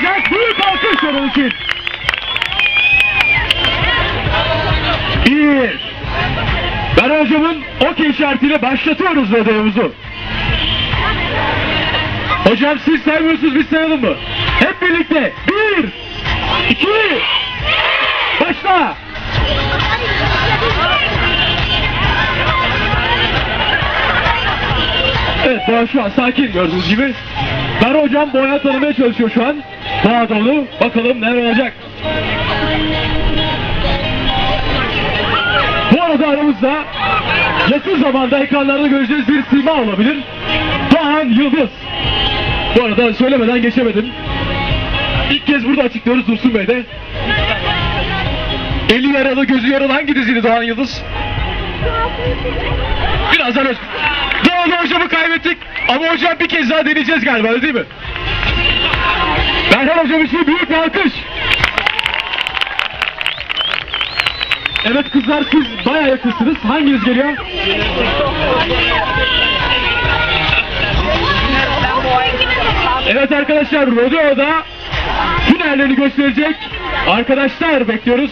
olacak. Büyük alkış onun için. Bir. Ben hocamın okey işaretiyle başlatıyoruz rodeomuzu. Hocam siz saymıyorsunuz biz sayalım mı? Hep birlikte. Bir. iki, Başla. Evet Doğa şu an sakin gördüğünüz gibi. Ben hocam boya tanımaya çalışıyor şu an. Doğa dolu. Bakalım neler olacak. Bu arada aramızda yakın zamanda ekranlarda göreceğiz bir sima olabilir. Doğan Yıldız. Bu arada söylemeden geçemedim. İlk kez burada açıklıyoruz Dursun Bey de. Eli yaralı, gözü yaralı hangi diziydi Doğan Yıldız? Birazdan öz... Doğan hocamı kaybettik. Ama hocam bir kez daha deneyeceğiz galiba değil mi? Berhan hocam için büyük bir alkış. Evet kızlar siz bayağı yakınsınız. Hanginiz geliyor? Evet arkadaşlar Rodeo'da finallerini gösterecek arkadaşlar bekliyoruz.